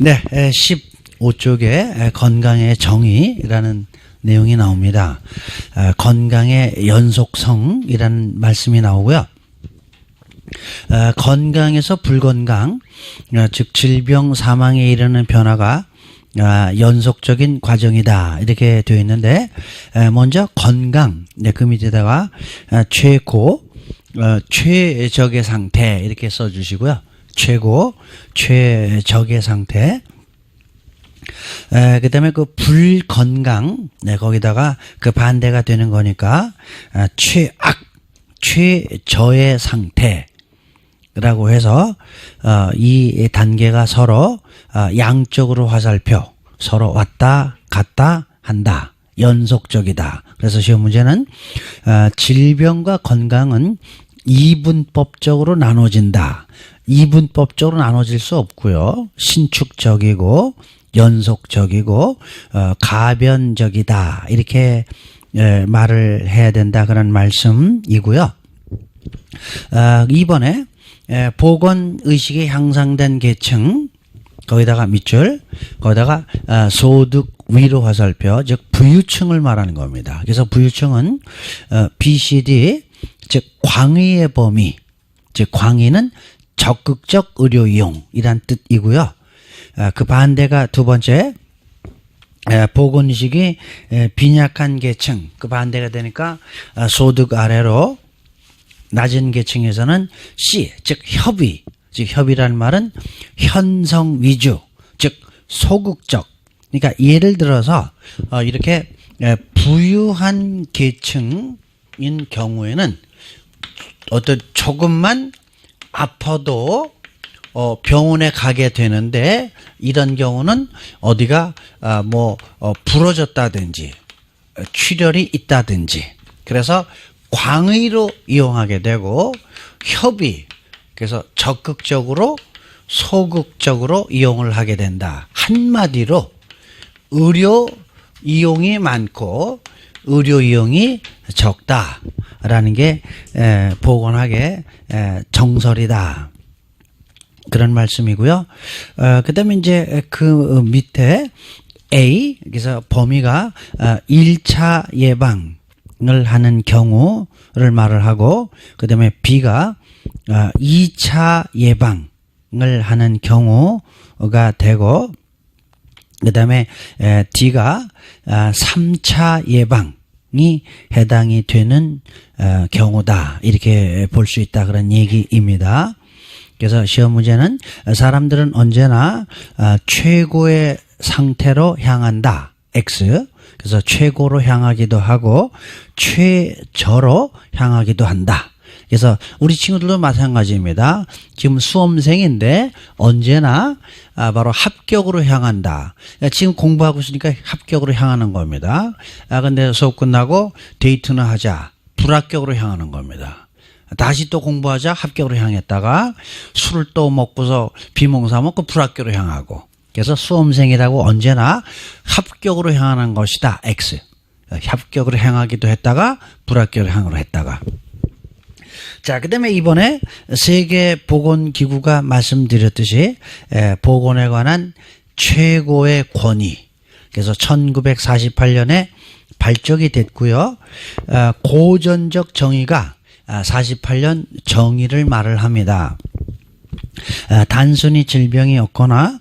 네, 15쪽에 건강의 정의라는 내용이 나옵니다. 아, 건강의 연속성이라는 말씀이 나오고요. 아, 건강에서 불건강, 아, 즉 질병 사망에 이르는 변화가 아, 연속적인 과정이다 이렇게 되어 있는데 에, 먼저 건강, 네, 그 밑에다가 아, 최고, 어, 최적의 상태 이렇게 써주시고요. 최고, 최적의 상태. 에, 그다음에 그 불건강, 네, 거기다가 그 반대가 되는 거니까 아, 최악, 최저의 상태. 라고 해서 어, 이 단계가 서로 어, 양쪽으로 화살표 서로 왔다 갔다 한다 연속적이다. 그래서 시험 문제는 어, 질병과 건강은 이분법적으로 나눠진다. 이분법적으로 나눠질 수 없고요. 신축적이고 연속적이고 어, 가변적이다. 이렇게 예, 말을 해야 된다 그런 말씀이고요. 아, 이번에 에, 보건 의식이 향상된 계층 거기다가 밑줄 거기다가 아, 소득 위로 화살표 즉 부유층을 말하는 겁니다. 그래서 부유층은 어, BCD 즉 광의의 범위 즉 광의는 적극적 의료 이용이란 뜻이고요. 아, 그 반대가 두 번째 에, 보건의식이 에, 빈약한 계층 그 반대가 되니까 아, 소득 아래로 낮은 계층에서는 C, 즉 협의, 즉 협의라는 말은 현성 위주, 즉 소극적. 그러니까 예를 들어서 어, 이렇게 에, 부유한 계층인 경우에는 어떤 조금만 아파도 어, 병원에 가게 되는데 이런 경우는 어디가 아, 뭐 어, 부러졌다든지 어, 출혈이 있다든지 그래서 광의로 이용하게 되고 협의 그래서 적극적으로 소극적으로 이용을 하게 된다. 한마디로 의료 이용이 많고 의료 이용이 적다라는 게 에, 보건학의 에, 정설이다. 그런 말씀이고요. 어, 그다음에 이제 그 밑에 A 그래서 범위가 어, 1차 예방을 하는 경우를 말을 하고 그다음에 B가 어, 2차 예방을 하는 경우가 되고 그다음에 에, D가 아, 3차 예방 이 해당이 되는 어, 경우다 이렇게 볼 수 있다 그런 얘기입니다. 그래서 시험 문제는 사람들은 언제나 아, 최고의 상태로 향한다. X. 그래서 최고로 향하기도 하고 최저로 향하기도 한다. 그래서 우리 친구들도 마찬가지입니다. 지금 수험생인데 언제나 아, 바로 합격으로 향한다. 지금 공부하고 있으니까 합격으로 향하는 겁니다. 아, 근데 수업 끝나고 데이트나 하자. 불합격으로 향하는 겁니다. 다시 또 공부하자 합격으로 향했다가 술을 또 먹고서 비몽사 먹고 불합격으로 향하고 그래서 수험생이라고 언제나 합격으로 향하는 것이다 X 합격으로 향하기도 했다가 불합격으로 향으로 했다가 자, 그 다음에 이번에 세계보건기구가 말씀드렸듯이 에, 보건에 관한 최고의 권위. 그래서 1948년에 발족이 됐고요. 어, 고전적 정의가 아, 48년 정의를 말을 합니다. 아, 단순히 질병이 없거나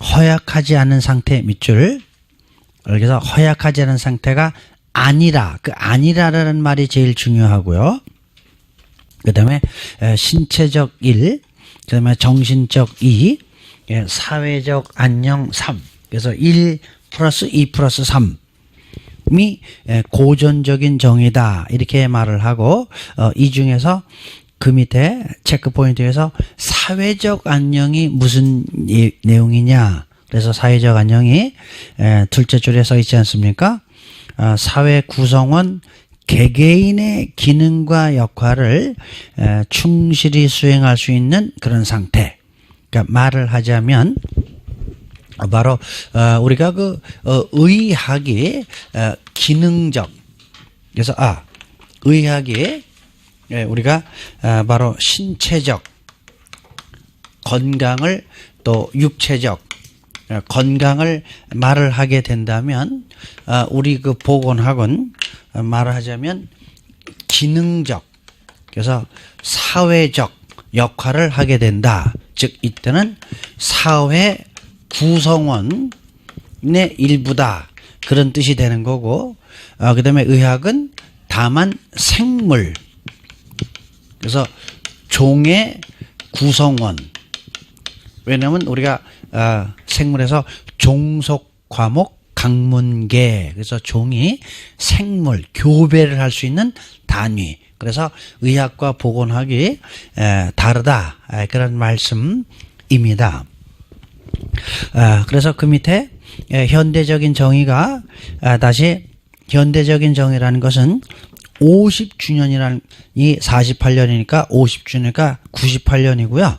허약하지 않은 상태 밑줄 그래서 허약하지 않은 상태가 아니라 그 아니라라는 말이 제일 중요하고요. 그 다음에 에, 신체적 일, 그다음에 정신적 이, 예, 사회적 안녕 3. 그래서 1 플러스 2 플러스 3. 이 고전적인 정의다 이렇게 말을 하고 어, 이 중에서 그 밑에 체크 포인트에서 사회적 안녕이 무슨 예, 내용이냐 그래서 사회적 안녕이 에, 둘째 줄에 써 있지 않습니까? 아, 사회 구성원 개개인의 기능과 역할을 에, 충실히 수행할 수 있는 그런 상태. 그러니까 말을 하자면 바로 어, 우리가 그 어, 의학이 어, 기능적 그래서 아 의학이 예, 우리가 아, 바로 신체적 건강을 또 육체적 어, 건강을 말을 하게 된다면 어, 우리 그 보건학은 어, 말을 하자면 기능적 그래서 사회적 역할을 하게 된다. 즉 이때는 사회 구성원의 일부다. 그런 뜻이 되는 거고 어, 그다음에 의학은 다만 생물 그래서 종의 구성원 왜냐하면 우리가 어, 생물에서 종속 과목 강문계 그래서 종이 생물 교배를 할 수 있는 단위 그래서 의학과 보건학이 에, 다르다 에, 그런 말씀입니다. 아, 그래서 그 밑에 에, 현대적인 정의가 아, 다시 현대적인 정의라는 것은 50주년이라는 이 48년이니까 50주년이니까 98년이고요.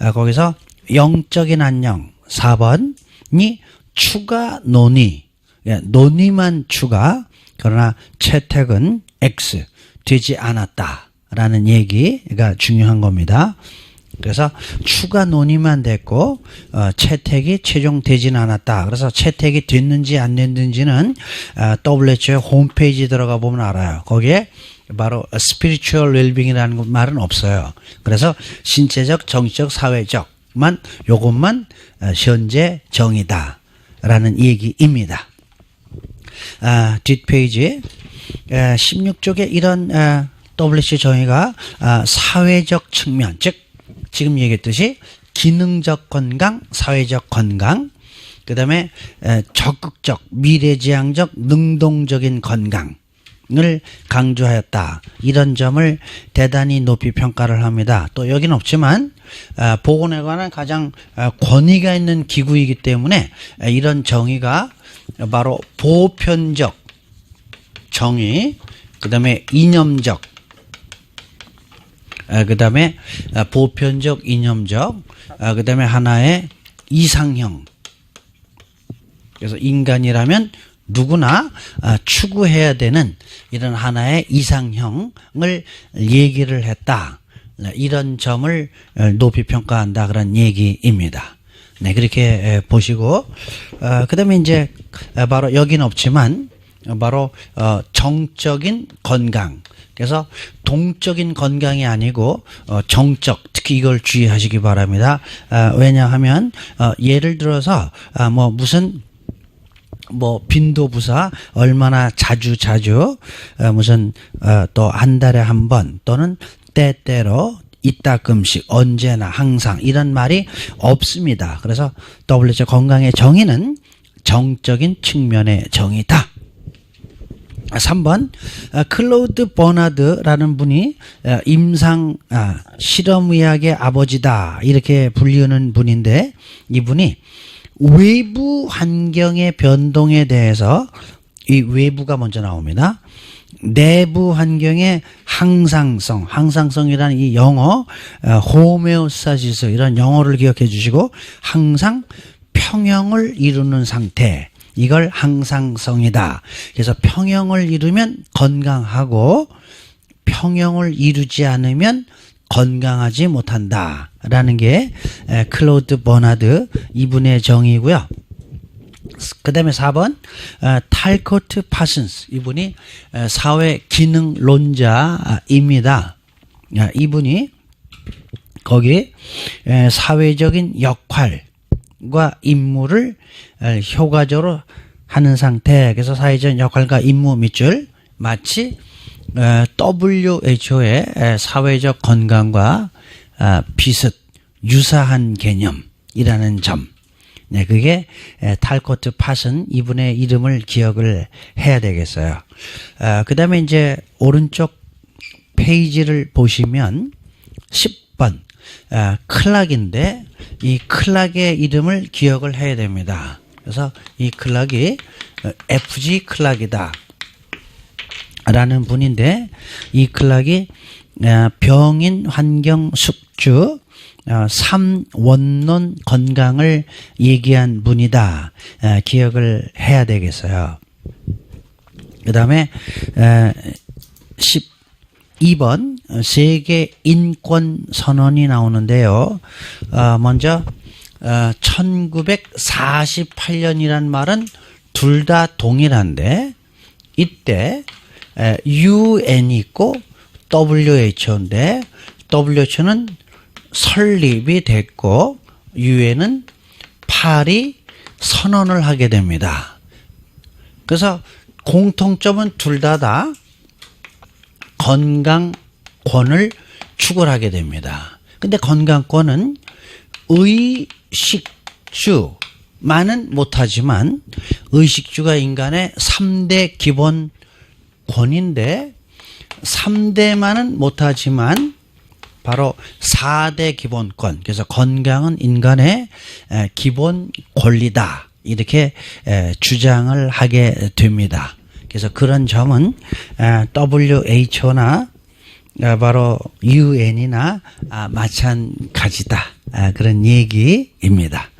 아, 거기서 영적인 안녕 4번이 추가 논의 예, 논의만 추가 그러나 채택은 X 되지 않았다라는 얘기가 중요한 겁니다. 그래서 추가 논의만 됐고 어, 채택이 최종 되지는 않았다. 그래서 채택이 됐는지 안 됐는지는 어, WHO 홈페이지 들어가 보면 알아요. 거기에 바로 spiritual well-being이라는 말은 없어요. 그래서 신체적, 정치적, 사회적만 요것만 어, 현재 정의다라는 얘기입니다. 아, 뒷페이지 16쪽에 이런 아, WC 정의가 아, 사회적 측면 즉 지금 얘기했듯이 기능적 건강, 사회적 건강, 그 다음에 적극적, 미래지향적, 능동적인 건강 을 강조하였다. 이런 점을 대단히 높이 평가를 합니다. 또 여기는 없지만 아, 보건에 관한 가장 아, 권위가 있는 기구이기 때문에 이런 정의가 바로 보편적 정의, 그 다음에 이념적, 그 다음에 보편적, 이념적, 그 다음에 하나의 이상형. 그래서 인간이라면 누구나 아, 추구해야 되는 이런 하나의 이상형을 얘기를 했다. 네, 이런 점을 어, 높이 평가한다. 그런 얘기입니다. 네, 그렇게 보시고, 그 다음에 이제 바로 여기는 없지만, 바로 어, 정적인 건강. 그래서 동적인 건강이 아니고 어, 정적 특히 이걸 주의하시기 바랍니다. 아, 왜냐하면 어, 예를 들어서 아, 뭐 무슨 뭐 빈도부사 얼마나 자주 자주 어, 무슨 어, 또한 달에 한 번 또는 때때로 이따금씩 언제나 항상 이런 말이 없습니다. 그래서 WHO 건강의 정의는 정적인 측면의 정의다. 3번 아, 클로드 버나드라는 분이 아, 임상 아, 실험의학의 아버지다 이렇게 불리는 분인데 이분이 외부 환경의 변동에 대해서 이 외부가 먼저 나옵니다. 내부 환경의 항상성, 항상성이라는 이 영어 호메오사시스 이런 영어를 기억해 주시고 항상 평형을 이루는 상태 이걸 항상성이다. 그래서 평형을 이루면 건강하고 평형을 이루지 않으면 건강하지 못한다. 라는 게 클로드 버나드 이분의 정의고요. 그 다음에 4번 탈코트 파슨스 이분이 사회 기능론자입니다. 이분이 거기 사회적인 역할 과 임무를 효과적으로 하는 상태. 그래서 사회적 역할과 임무 밑줄 마치 WHO의 사회적 건강과 아, 비슷 유사한 개념이라는 점. 네, 그게 탈코트 팟은 이분의 이름을 기억을 해야 되겠어요. 아, 그 다음에 이제 오른쪽 페이지를 보시면 10번 아, 클락인데 이 클락의 이름을 기억을 해야 됩니다. 그래서 이 클락이 어, FG 클락이다. 라는 분인데 이 클락이 어, 병인 환경 숙주 3원론 어, 건강을 얘기한 분이다. 기억을 해야 되겠어요. 그 다음에 10 2번 세계 인권 선언이 나오는데요. 어, 먼저 1948년이란 말은 둘 다 동일한데 이때 에, UN이 있고 WHO인데 WHO는 설립이 됐고 유엔은 파리 선언을 하게 됩니다. 그래서 공통점은 둘 다다 건강권을 추구하게 됩니다. 근데 건강권은 의식주만은 못하지만 의식주가 인간의 3대 기본 권인데 3대만은 못하지만 바로 4대 기본권. 그래서 건강은 인간의 에, 기본 권리다. 이렇게 에, 주장을 하게 됩니다. 그래서 그런 점은 에, WHO나 아, 바로 UN이나 아, 마찬가지다. 아, 그런 얘기입니다.